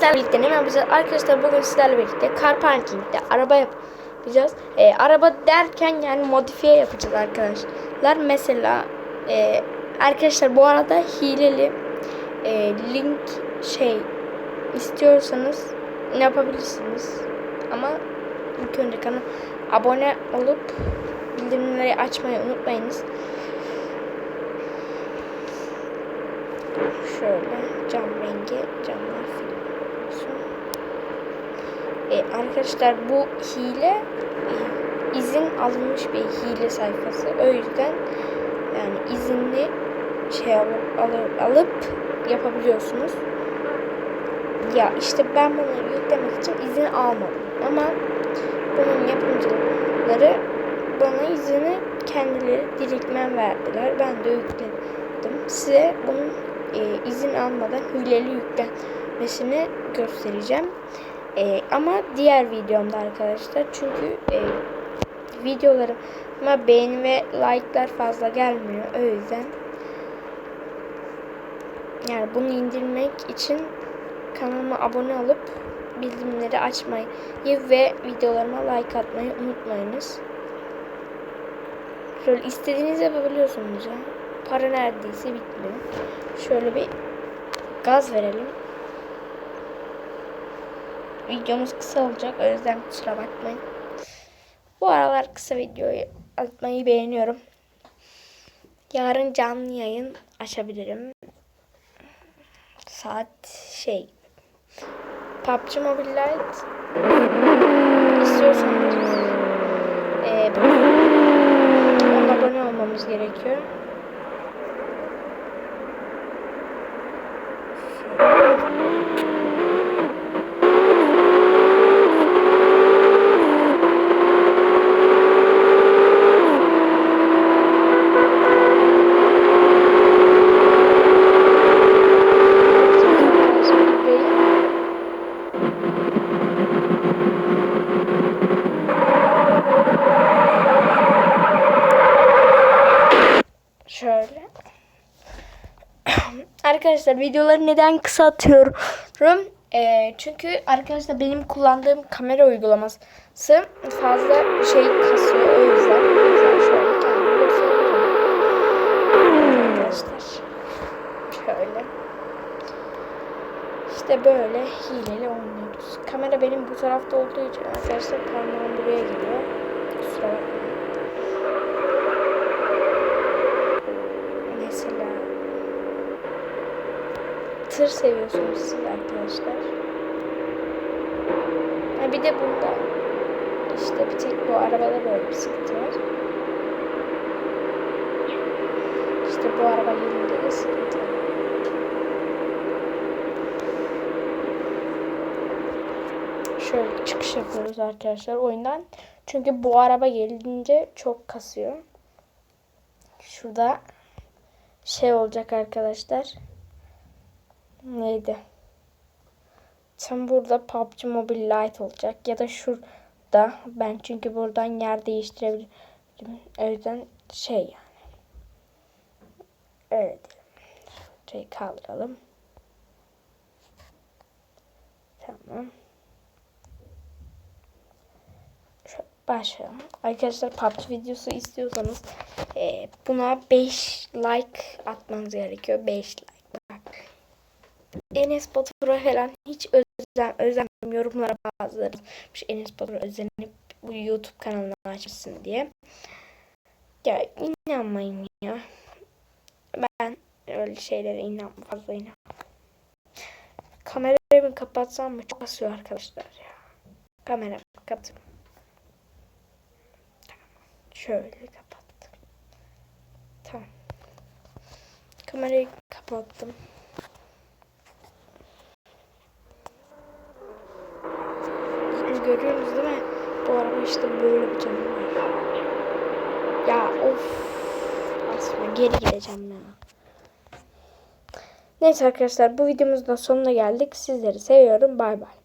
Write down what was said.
sizlerle birlikte ne yapacağız? Arkadaşlar bugün sizlerle birlikte car parking'de araba yapacağız. Ee, araba derken yani modifiye yapacağız arkadaşlar. Mesela e, arkadaşlar bu arada hileli e, link şey istiyorsanız ne yapabilirsiniz? Ama ilk önce kanala abone olup bildirimleri açmayı unutmayınız. Şöyle cam rengi camlar film. E, arkadaşlar bu hile e, izin alınmış bir hile sayfası. O yüzden yani izinli şey alıp, alıp, alıp yapabiliyorsunuz. Ya işte ben bunu yüklemek için izin almadım. Ama bunun yapımcıları bana izini kendileri direktmen verdiler. Ben de yükledim. Size bunun e, izin almadan hileli yüklenmesini göstereceğim. E, ama diğer videomda arkadaşlar çünkü e, videolarıma beğeni ve like'lar fazla gelmiyor. O yüzden yani bunu indirmek için kanalıma abone olup bildirimleri açmayı ve videolarıma like atmayı unutmayınız. Şöyle istediğinizi yapabiliyorsunuz ya. Para neredeyse bitmiyor. Şöyle bir gaz verelim. Videomuz kısa olacak. O yüzden kusura bakmayın. Bu aralar kısa videoyu atmayı beğeniyorum. Yarın canlı yayın açabilirim. Saat şey PUBG Mobile Lite istiyorsanız e, ona abone olmamız gerekiyor. Şöyle. Arkadaşlar videoları neden kısa atıyorum? Ee, çünkü arkadaşlar benim kullandığım kamera uygulaması fazla şey kasıyor. O yüzden. Arkadaşlar. Şöyle. İşte böyle hileli oynuyoruz. Kamera benim bu tarafta olduğu için arkadaşlar parmağım buraya geliyor. Kusura bakmayın. Mesela tır seviyorsunuz siz arkadaşlar. Ha bir de bunda işte bir tek bu arabada böyle bir sıkıntı var. İşte bu araba yerinde de sıkıntı. Şöyle çıkış yapıyoruz arkadaşlar oyundan. Çünkü bu araba gelince çok kasıyor. Şurada şey olacak arkadaşlar. Neydi? Tam burada PUBG Mobile Lite olacak. Ya da şurada. Ben çünkü buradan yer değiştirebilirim. O yüzden şey yani. Öyle diyelim. Şurayı kaldıralım. Tamam. Şöyle başlayalım. Arkadaşlar PUBG videosu istiyorsanız e, buna 5 like atmanız gerekiyor. 5 like. Enes Batur'a falan hiç özen, özenmiyorum. Yorumlara bazıları Enes Batur'a özenip bu YouTube kanalını açmışsın diye. Ya inanmayın ya. Ben öyle şeylere inan fazla inan. Kamerayı kapatsam mı? Çok basıyor arkadaşlar ya. Kamera kapatıyorum. Şöyle kapattım. Tamam. Kamerayı kapattım. İşte böyle bir camı var. Ya of. Aslında geri gideceğim ya. Neyse arkadaşlar bu videomuzun sonuna geldik. Sizleri seviyorum. Bay bay.